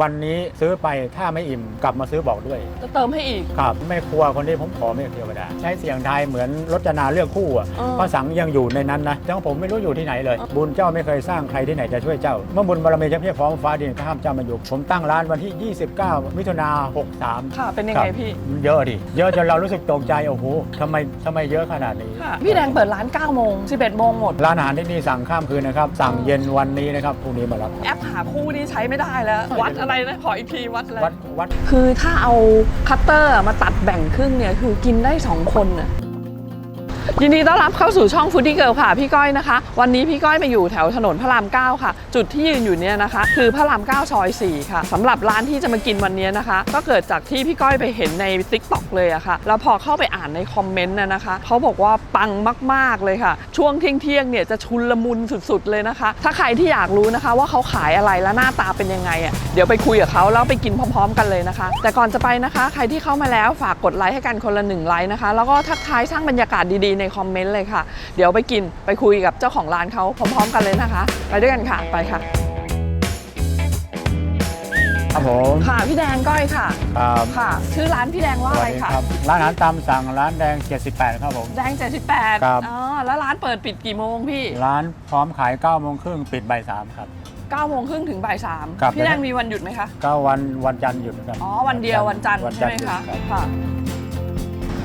วันนี้ซื้อไปถ้าไม่อิ่มกลับมาซื้อบอกด้วย จะเติมให้อีก ครับไม่ครัวคนที่ผมขอไม่เทวดา ใช้เสียงไทายเหมือนรจนาเลือกคู่อะอ๋อพระสังยังอยู่ในนั้นนะแต่ของผมไม่รู้อยู่ที่ไหนเลยบุญเจ้าไม่เคยสร้างใครที่ไหนจะช่วยเจ้า เมื่อบุญบารมีจะเพียบพร้อมฟ้าดินก็ห้ามเจ้ามาอยู่ ผมตั้งร้านวันที่ 29 มิถุนา63ค่ะ เป็นยังครัไงบพี่ เยอะดิเยอะจนเรารู้สึกตกใจโอ้โหทำไมทำไมเยอะขนาดนี้ ค่ะ พี่แดงเปิดร้าน 9 โมง 11 โมงหมด ร้านอาหารที่นี่สั่งข้ามคืนนะครับ สั่งเย็นวันนี้นะครับพรุ่งนี้มารับ แอปหาคู่นี่ใช้ไม่ได้แล้ว วัดอะไรนะขออีกทีวัดอะไร วัดวัด คือถ้าเอาคัตเตอร์มาตัดแบ่งครึ่งเนี่ยคือกินได้2คนน่ะ ยินดีต้อนรับเข้าสู่ช่องฟูดี้เกิลค่ะ พี่ก้อยนะคะ วันนี้พี่ก้อยมาอยู่แถวถนนพระราม 9 ค่ะ จุดที่ยืนอยู่เนี่ยนะคะ คือพระราม 9 ซอย 4 ค่ะสำหรับร้านที่จะมากินวันนี้นะคะ ก็เกิดจากที่พี่ก้อยไปเห็นใน t ิ k t o k เลยอะค่ะ แล้วพอเข้าไปอ่านในคอมเมนต์น่ะนะคะ เขาบอกว่าปังมากๆเลยค่ะ ช่วงเที่ยงๆเนี่ยจะชุนละมุนสุดๆเลยนะคะ ถ้าใครที่อยากรู้นะคะ ว่าเขาขายอะไรและหน้าตาเป็นยังไงอะเดี๋ยวไปคุยกับเขาแล้วไปกินพร้อม ๆ กันเลยนะคะ แต่ก่อนจะไปนะคะ ใครที่เข้ามาแล้วฝากกดไลค์ให้กันคนละหนึ่งไลค์นะคะ แล้วก็ทักทายสร้างบรรยากาศดีๆในคอมเมนต์เลยค่ะ เดี๋ยวไปกินไปคุยกับเจ้าของร้านเขาพร้อม ๆ กันเลยนะคะ ไปด้วยกันค่ะไปค่ะครับผมค่ะพี่แดงก้อยค่ะครับค่ะ ชื่อร้านพี่แดงว่าสอะวัไรสดีคะครับร้านอาหารตามสั่งร้านแดง 78 ครับผม แดง 78ครับ อ๋อแล้วร้านเปิดปิดกี่โมงพี่ร้านพร้อมขาย9โมงครึ่งปิดบ่าย3ครับ 9โมงครึ่งถึงบ่ายสามครับ พี่แดงมีวันหยุดไหมคะ ก็วันวันจันทร์หยุดนะครับอ๋อวันเดียววันจันทร์วันใช่ไหมยุดคะรับค่ะ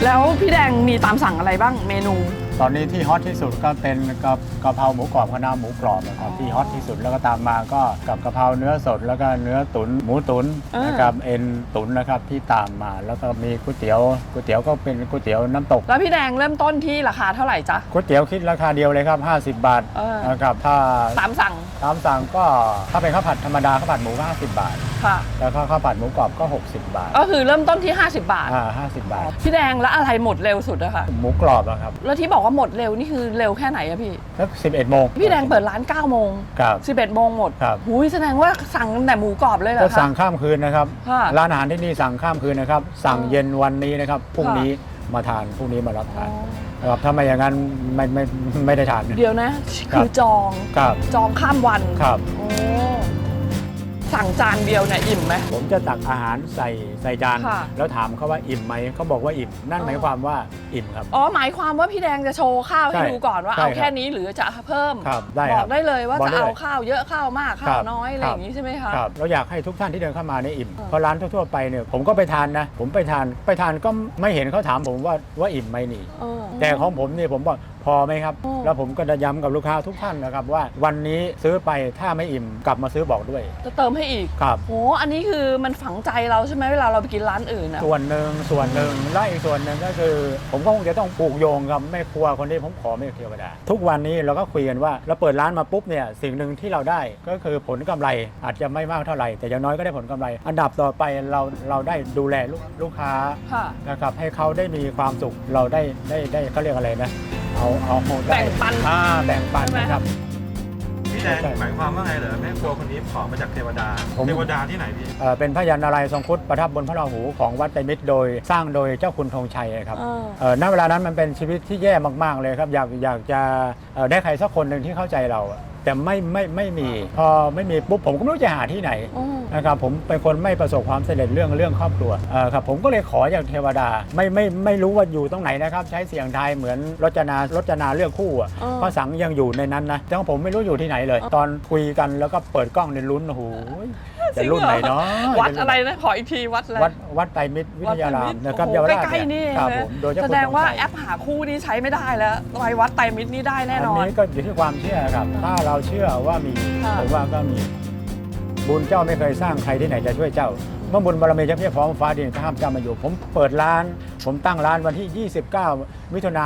แล้วพี่แดงมีตามสั่งอะไรบ้างเมนู ตอนนี้ที่ฮอตที่สุดก็เป็นกะกะเพราหมูกรอบคณะหมูกรอบนะครับอ๋อที่ฮอตที่สุดแล้วก็ตามมาก็กับกะเพราเนื้อสดแล้วก็เนื้อตุนหมูตุนอ่านนะครับเอ็นตุนนะครับที่ตามมาแล้วก็มีก๋วยเตี๋ยวก๋วยเตี๋ยวก็เป็นก๋วยเตี๋ยวน้ำตกแล้วพี่แดงเริ่มต้นที่ราคาเท่าไหร่จ๊ะ ก๋วยเตี๋ยวคิดราคาเดียวเลยครับ 50 บาทเออ นะครับถ้าตามสั่งตามสั่งก็ถ้าเป็นข้าวผัดธรรมดาข้าวผัดหมูก็50 บาท ค่ะ แล้วก็ข้าวผัดหมูกรอบก็ 60 บาทก็คือเริ่มต้นที่ 50 บาท อ่า50บาท พี่แดงแล้วอะไรหมดเร็วสุดอะคะหมูกรอบอะครับแล้วที่บอกว่าหมดเร็วนี่คือเร็วแค่ไหนอะพี่แล้ว11โมงพี่แดงเปิดร้าน9โมงครับ 11โมงหมดครับหุยแสดงว่าสั่งตั้งแต่หมูกรอบเลยเหรก็อคะสั่งข้ามคืนนะครับ ค่ะร้านอาหารที่นี่สั่งข้ามคืนนะครับ สั่งอ๋อเย็นวันนี้นะครับพรุ่งค่ะ นี้มาทานพรุ่งนี้มารับอ๋ทานอนะครับถ้าไม่อย่างนั้นไม่ไม่ไม่ได้ทาน เดี๋ยวนะ ครับ คือจอง ครับ จองข้ามวันครับ โอ้ สั่งจานเดียวเนี่ยอิ่มไหม ผมจะตักอาหารใส่ใส่จาน ค่ะ แล้วถามเขาว่าอิ่มไหมเขาบอกว่าอิ่ม นั่นอ๋อหมายความว่าอิ่มครับ อ๋อหมายความว่าพี่แดงจะโชว์ข้าวให้ใช่ดูก่อนว่าใช่เอาครับแค่นี้หรือจะเพิ่มครับได้บคอรักบได้เลยว่าบอกจะได้เอาเลยข้าวเยอะข้าวมากครัข้าวบน้อยอะไรครับอย่างนี้ใช่ไหมคะ ครับเราอยากให้ทุกท่านที่เดินเข้ามาเนี่ยอิ่มเออเพราะร้านทั่วๆไปเนี่ยผมก็ไปทานนะ ผมไปทานไปทานก็ไม่เห็นเขาถามผมว่าว่าอิ่มไหมนี่ เออแต่ของผมเนี่ยผมบอก พอไหมครับอืมแล้วผมก็จะย้ำกับลูกค้าทุกท่านนะครับว่าวันนี้ซื้อไปถ้าไม่อิ่มกลับมาซื้อบอกด้วย จะเติมให้อีกครับโหอันนี้คือมันฝังใจเราใช่ไหมเวลาเราไปกินร้านอื่นอะส่วนหนึ่งส่วนหนึ่งและอีกส่วนหนึ่งก็คือ ผมก็คงจะต้องปลูกโยงกับแม่ครัวคนที่ผมขอไม่เทวดา ทุกวันนี้เราก็คุยกันว่าเราเปิดร้านมาปุ๊บเนี่ยสิ่งหนึ่งที่เราได้ก็คือผลกำไรอาจจะไม่มากเท่าไหร่ แต่อย่างน้อยก็ได้ผลกำไร อันดับต่อไปเราเราได้ดูแลลูกลูกค้าค่ะนะครับให้เขาได้มีความสุขเราได้ได้ได้เขาเรียกอะไรนะ เอาเอาได้แบ่งปันอ่าแบ่งปันใช่ไหม นะครับ พี่แดงหมายความว่าไงเหรอแม่ครัวคนนี้ขอมาจากเทวดา ผม เทวดาที่ไหนพี่ เอ่อเป็นพระยันนารายณ์ทรงครุดประทับบนพระราหูของวัดไตรมิตรโดยสร้างโดยเจ้าคุณธงชัยครับ เออ เอ่อณเวลานั้นมันเป็นชีวิตที่แย่มาก ๆ เลยครับ อยากอยากจะเอ่อได้ใครสักคนหนึ่งที่เข้าใจเราอะ แต่ไม่ไม่ไม่มีพอไม่มีปุ๊บผมก็ไม่รู้จะหาที่ไหนอืม นะครับผมเป็นคนไม่ประสบความสำเร็จเรื่องเรื่องครอบครัวเอ่อครับผมก็เลยขอจากเทวดาไม่ไม่ไม่รู้ว่าอยู่ตรงไหนนะครับ ใช้เสียงไทายเหมือนรจนารจนาเลือกคู่อะเออพระสังยังอยู่ในนั้นนะแต่ของผมไม่รู้อยู่ที่ไหนเลย ตอนคุยกันแล้วก็เปิดกล้องในลุ้นโอ้โห จะรุ่นไหนเนาะวัดอะไรนะขออีกทีวัดอะไรวัดวัดไตรมิตรวิทยารามนะครับโอ้เยาโหวราชใกล้ๆนี่ครับนะผมโดยเจ้าแสคุณดงว่าธชัยแอปหาคู่นี่ใช้ไม่ได้แล้วไปวัดไตรมิตรนี่ได้แน่นอนอันนี้ก็อยู่ที่ความเชื่อครับ ถ้าเราเชื่อว่ามีค่ะผมว่าก็มีบุญเจ้าไม่เคยสร้างใครที่ไหนจะช่วยเจ้าเมื่อบุญบารมีจะเพียบพร้อมฟ้าดินก็ห้ามเจ้ามาอยู่ ผมเปิดร้าน ผมตั้งร้านวันที่ 29 มิถุนา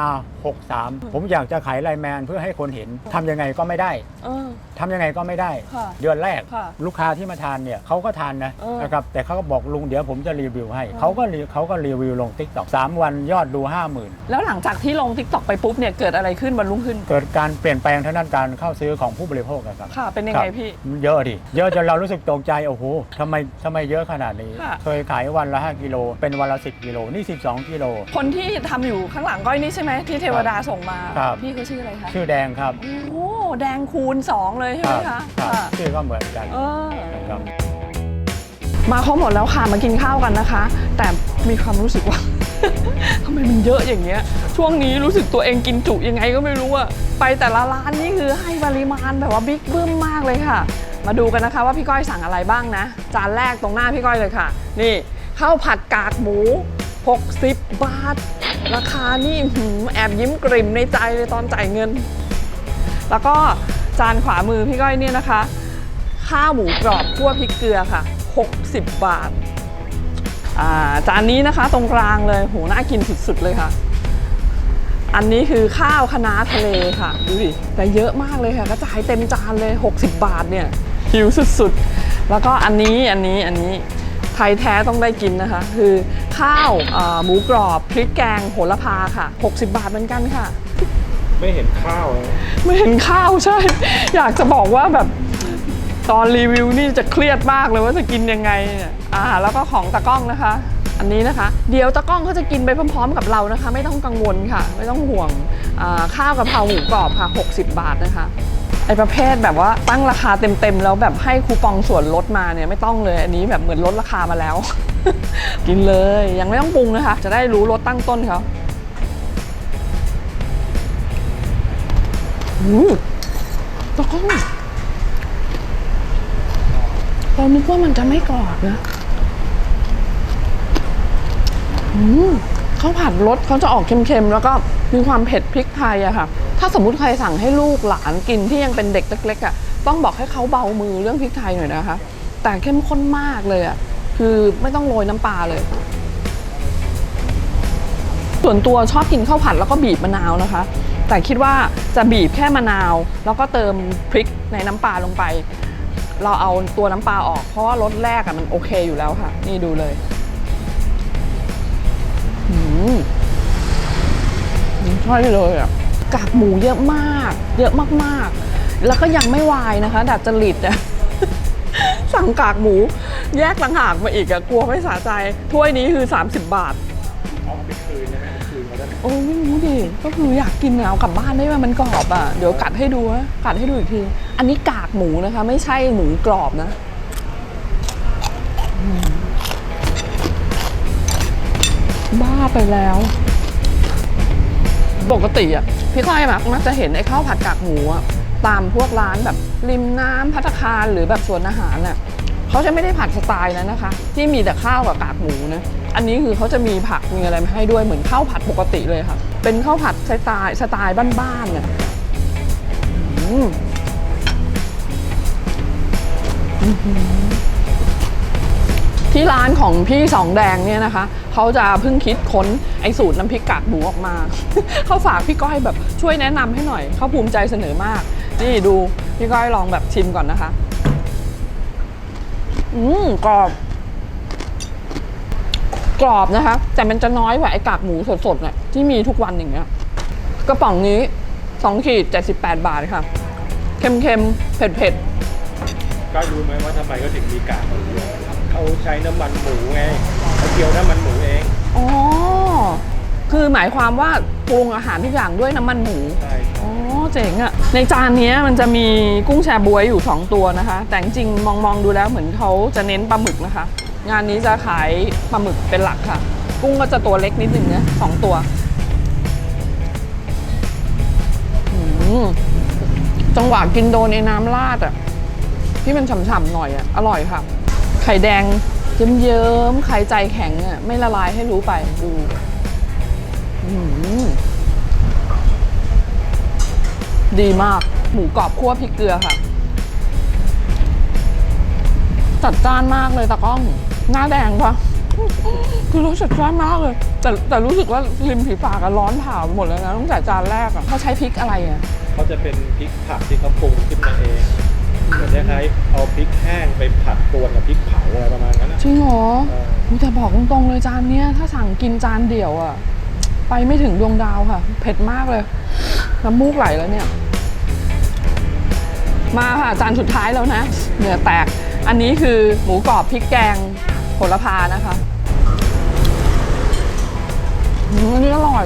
63 ผมอยากจะขายไลน์แมนเพื่อให้คนเห็นทำยังไงก็ไม่ได้เออ ทำยังไงก็ไม่ได้ ค่ะเดือนแรกค่ะลูกค้าที่มาทานเนี่ยเขาก็ทานนะเออ นะครับแต่เขาก็บอกลุงเดี๋ยวผมจะรีวิวให้เออเขาก็รีเขาก็รีวิวลง t ิ k t o k 3วันยอดดู 50,000 แล้วหลังจากที่ลงทิกตอกไปปุ๊บเนี่ยเกิดอะไรขึ้นวันรุ่งขึ้น เกิดการเปลี่ยนแปลงทางด้านการเข้าซื้อของผู้บริโภคอะครับค่ะเป็นยังครัไงบพี่ เยอะดิ เยอะจนเรารู้สึกตกใจ โอ้โหทำไมทำไมเยอะขนาดนี้ ค่ะเคยขายวันละ 5 กิโล เป็นวันละ 10 กิโล นี่ 12กิโล คนที่ทำอยู่ข้างหลังก้อยนี่ใช่ไหมที่เทวดาส่งมา ครับ พี่เขาชื่ออะไรคะชื่อแดงครับโอ้โหแดงคูณ 2 เลยใช่ไหมคะครับค่ะชื่อก็เหมือนกันเออ นะครับ มาครบหมดแล้วค่ะมากินข้าวกันนะคะ แต่มีความรู้สึกว่า ทำไมมันเยอะอย่างเงี้ย ช่วงนี้รู้สึกตัวเองกินจุยังไงก็ไม่รู้อะไปแต่ละร้านนี่คือให้ปริมาณแบบว่าบิ๊กบึ้มมากเลยค่ะ มาดูกันนะคะว่าพี่ก้อยสั่งอะไรบ้างนะ จานแรกตรงหน้าพี่ก้อยเลยค่ะ นี่ข้าวผัดกากหมู 60 บาท ราคานี่แอบยิ้มกริ่มในใจเลยตอนจ่ายเงิน แล้วก็จานขวามือพี่ก้อยเนี่ยนะคะ ข้าวหมูกรอบคั่วพริกเกลือค่ะ 60 บาทาจานนี้นะคะตรงกลางเลยโหน่ากินสุดๆเลยค่ะ อันนี้คือข้าวคะน้าทะเลค่ะดูดิแต่เยอะมากเลยค่ะกระจายเต็มจานเลย 60 บาทเนี่ยหิวสุดๆ แล้วก็อันนี้อันนี้อันนี้ไทยแท้ต้องได้กินนะคะ คือ ข้าวเอ่อหมูกรอบพริกแกงโหระพาค่ะ 60 บาทเหมือนกันค่ะ ไม่เห็นข้าวเลยไม่เห็นข้าวใช่ อยากจะบอกว่าแบบตอนรีวิวนี่จะเครียดมากเลยว่าจะกินยังไงเนี่ยอ่าแล้วก็ของตะกล้องนะคะ อันนี้นะคะ เดี๋ยวตะกล้องเขาจะกินไปพร้อมๆ กับเรานะคะ ไม่ต้องกังวลค่ะ ไม่ต้องห่วงอ่าข้าวกะเพราหมูกรอบค่ะ 60 บาทนะคะ ไอประเภทแบบว่าตั้งราคาเต็มๆ แล้วแบบให้คูปองส่วนลดมาเนี่ยไม่ต้องเลย อันนี้แบบเหมือนลดราคามาแล้ว กินเลยยังไม่ต้องปรุงนะคะ จะได้รู้รสตั้งต้นเขาอู้ตะก้องเรานึกว่ามันจะไม่กรอบนะอืม ข้าวผัดรสเขาจะออกเค็มๆ แล้วก็มีความเผ็ดพริกไทยอะค่ะ ถ้าสมมุติใครสั่งให้ลูกหลานกินที่ยังเป็นเด็กเล็กๆอะต้องบอกให้เขาเบามือเรื่องพริกไทยหน่อยนะคะ แต่เข้มข้นมากเลยอะคือไม่ต้องโรยน้ำปลาเลย ส่วนตัวชอบกินข้าวผัดแล้วก็บีบมะนาวนะคะ แต่คิดว่าจะบีบแค่มะนาว แล้วก็เติมพริกในน้ำปลาลงไป เราเอาตัวน้ำปลาออกเพราะว่ารสแรกอะมันโอเคอยู่แล้วค่ะ นี่ดูเลย ใช่เลยอะกากหมูเยอะมาก เยอะมากๆ แล้วก็ยังไม่วายนะคะ ดัดจริตอะสั่งกากหมูแยกต่างหากมาอีกอะกลัวไม่สะใจถ้วยนี้คือ 30 บาทเอาไปคืนใช่ไหมคืนมาได้ไหมโอ้ไม่รู้ดิก็คืออยากกินอะเอากลับบ้านได้ไหมมันกรอบอะเดี๋ยวกัดให้ดูนะกัดให้ดูอีกที อันนี้กากหมูนะคะ ไม่ใช่หมูกรอบนะ บ้าไปแล้ว ปกติอะพี่ก้อยมักมักจะเห็นไอ้ข้าวผัดกากหมูอะตามพวกร้านแบบริมน้ำพัตตาคารหรือแบบสวนอาหารน่ะเขาจะไม่ได้ผัดสไตล์นั้นนะคะ ที่มีแต่ข้าวกับกากหมูนะอันนี้คือเขาจะมีผักมีอะไรมาให้ด้วยเหมือนข้าวผัดปกติเลยค่ะ เป็นข้าวผัดสไตล์สไตล์บ้านๆเนี่ยอืม ที่ร้านของพี่สองแดงเนี่ยนะคะ เขาจะเพิ่งคิดค้นไอ้สูตรน้ำพริกกากหมูออกมา เขาฝากพี่ก้อยแบบช่วยแนะนำให้หน่อย เขาภูมิใจเสนอมาก นี่ดูพี่ก้อยลองแบบชิมก่อนนะคะ อืมกรอบ กรอบนะคะ แต่มันจะน้อยกว่าไอ้กากหมูสดๆเนี่ยที่มีทุกวันอย่างเงี้ย กระป๋องนี้2ขีด78บาทค่ะ เค็มๆ เผ็ดๆ ก็รู้ไหมว่าทำไมก็ถึงมีกากหมู เยอะเขาใช้น้ำมันหมูไงเขาเคี่ยวน้ำมันหมูเองๆอ๋อ คือหมายความว่าปรุงอาหารทุกอย่างด้วยน้ำมันหมู ใช่อ๋อ เจ๋งอะในจานเนี้ยมันจะมีกุ้งแชบวยอยู่ 2 ตัวนะคะ แต่จริงๆมองมองดูแล้วเหมือนเขาจะเน้นปลาหมึกนะคะ งานนี้จะขายปลาหมึกเป็นหลักค่ะ กุ้งก็จะตัวเล็กนิดหนึ่งนะสองตัวอืมจังหวะกินโดนในน้ำราดอะที่มันฉ่ำๆหน่อยอะอร่อยค่ะไข่แดงเยิ้มๆไข่ใจแข็งอะไม่ละลายให้รู้ไปดูดีมาก หมูกรอบคั่วพริกเกลือค่ะ จัดจ้านมากเลยตากล้อง หน้าแดงปะคือรสจัดจ้านมากเลย แต่แต่รู้สึกว่าริมฝีปากอะร้อนเผาหมดแล้วนะตั้งแต่จานแรกอะเขาใช้พริกอะไรอะเขาจะเป็นพริกผัดที่เขาปรุงขึ้นมาเอง เหมือนคล้ายๆเอาพริกแห้งไปผัดกวนกับพริกเผาอะไรประมาณนั้นนะจริงเหรอเอออุ๊ยแต่บอกตรงๆเลยจานเนี้ยถ้าสั่งกินจานเดี่ยวอะไปไม่ถึงดวงดาวค่ะ เผ็ดมากเลย น้ำมูกไหลแล้วเนี่ย มาค่ะจานสุดท้ายแล้วนะ เหนือแตก อันนี้คือหมูกรอบพริกแกงโหระพานะคะอืมอันนี้อร่อย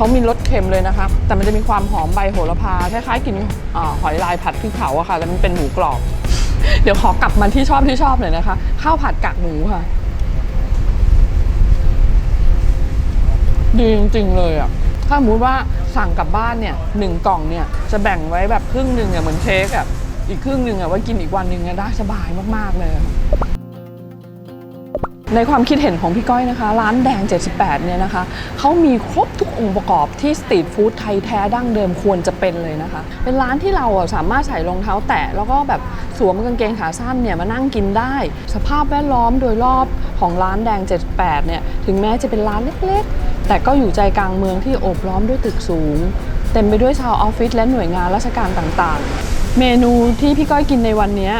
เขามีรสเค็มเลยนะคะ แต่มันจะมีความหอมใบโหระพาคล้ายๆกินอหอยลายผัดพริกเผาอะค่ะ แล้วมันเป็นหมูกรอบ เดี๋ยวขอกลับมาที่ชอบที่ชอบหน่อยนะคะ ข้าวผัดกากหมูค่ะ ดีจริงๆเลยอะถ้าสมมติว่าสั่งกลับบ้านเนี่ยหนึ่งกล่องเนี่ยจะแบ่งไว้แบบครึ่งหนึ่งอะเหมือนเค้กอะอีกครึ่งหนึ่งอะไว้กินอีกวันหนึ่งอะได้สบายมากๆเลย ในความคิดเห็นของพี่ก้อยนะคะ ร้านแดง 78 เนี่ยนะคะเขามีครบทุกองค์ประกอบที่สตรีทฟู้ดไทยแท้ดั้งเดิมควรจะเป็นเลยนะคะ เป็นร้านที่เราสามารถใส่รองเท้าแตะ แล้วก็แบบสวมกางเกงขาสั้นเนี่ยมานั่งกินได้ สภาพแวดล้อมโดยรอบของร้านแดง 78 เนี่ยถึงแม้จะเป็นร้านเล็กๆ แต่ก็อยู่ใจกลางเมืองที่โอบล้อมด้วยตึกสูง เต็มไปด้วยชาวออฟฟิศและหน่วยงานราชการต่างๆ เมนูที่พี่ก้อยกินในวันเนี้ย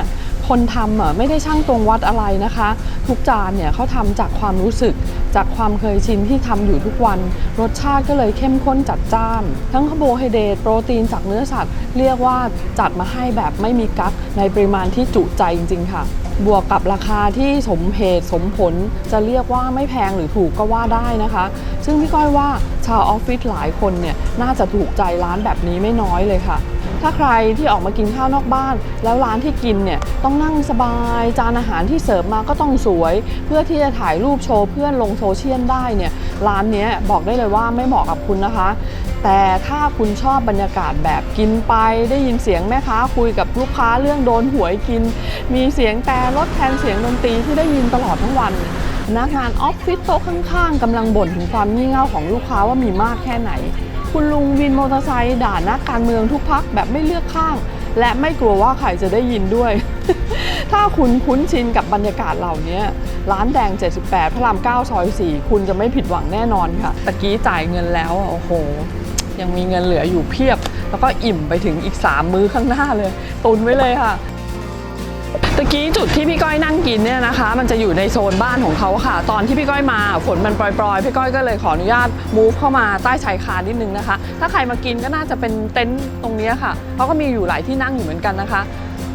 คนทำอะไม่ได้ช่างตวงวัดอะไรนะคะ ทุกจานเนี่ยเขาทำจากความรู้สึก จากความเคยชินที่ทำอยู่ทุกวัน รสชาติก็เลยเข้มข้นจัดจ้าน ทั้งคาร์โบไฮเดรตโปรตีนจากเนื้อสัตว์ เรียกว่าจัดมาให้แบบไม่มีกั๊กในปริมาณที่จุใจจริง ๆ ค่ะ บวกกับราคาที่สมเหตุสมผลจะเรียกว่าไม่แพงหรือถูกก็ว่าได้นะคะ ซึ่งพี่ก้อยว่าชาวออฟฟิศหลายคนเนี่ยน่าจะถูกใจร้านแบบนี้ไม่น้อยเลยค่ะ ถ้าใครที่ออกมากินข้าวนอกบ้าน แล้วร้านที่กินเนี่ยต้องนั่งสบายจานอาหารที่เสิร์ฟมาก็ต้องสวย เพื่อที่จะถ่ายรูปโชว์เพื่อนลงโซเชียลได้เนี่ยร้านนี้บอกได้เลยว่าไม่เหมาะกับคุณนะคะ แต่ถ้าคุณชอบบรรยากาศแบบกินไป ได้ยินเสียงแม่ค้าคุยกับลูกค้าเรื่องโดนหวยกิน มีเสียงแต่รถแทนเสียงดนตรีที่ได้ยินตลอดทั้งวันพนักงานออฟฟิศโต๊ะข้างๆกำลังบ่นถึงความงี่เง่าของลูกค้าว่ามีมากแค่ไหน คุณลุงวินมอเตอร์ไซค์ด่านักการเมืองทุกพักแบบไม่เลือกข้าง และไม่กลัวว่าใครจะได้ยินด้วย ถ้าคุณคุ้นชินกับบรรยากาศเหล่านี้ร้านแดง 78 พระราม 9 ซอย 4 คุณจะไม่ผิดหวังแน่นอนค่ะ ตะกี้จ่ายเงินแล้ว โอ้โห ยังมีเงินเหลืออยู่เพียบ แล้วก็อิ่มไปถึงอีก 3 มื้อข้างหน้าเลย ตุนไว้เลยค่ะ ตะกี้จุดที่พี่ก้อยนั่งกินเนี่ยนะคะ มันจะอยู่ในโซนบ้านของเขาค่ะ ตอนที่พี่ก้อยมาฝนมันปล่อยๆ พี่ก้อยก็เลยขออนุญาตมูฟเข้ามาใต้ชายคานิดนึงนะคะ ถ้าใครมากินก็น่าจะเป็นเต็นท์ตรงนี้ค่ะเขาก็มีอยู่หลายที่นั่งอยู่เหมือนกันนะคะ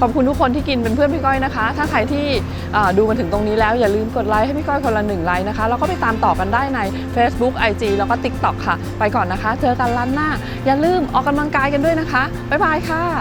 ขอบคุณทุกคนที่กินเป็นเพื่อนพี่ก้อยนะคะ ถ้าใครที่ดูมาถึงตรงนี้แล้วอย่าลืมกดไลค์ให้พี่ก้อยคนละหนึ่งไลค์นะคะแล้วก็ไปตามต่อกันได้ใน Facebook IG แล้วก็ TikTok ค่ะ ไปก่อนนะคะ เจอกันร้านหน้า อย่าลืมออกกำลังกายกันด้วยนะคะ บ๊ายบายค่ะ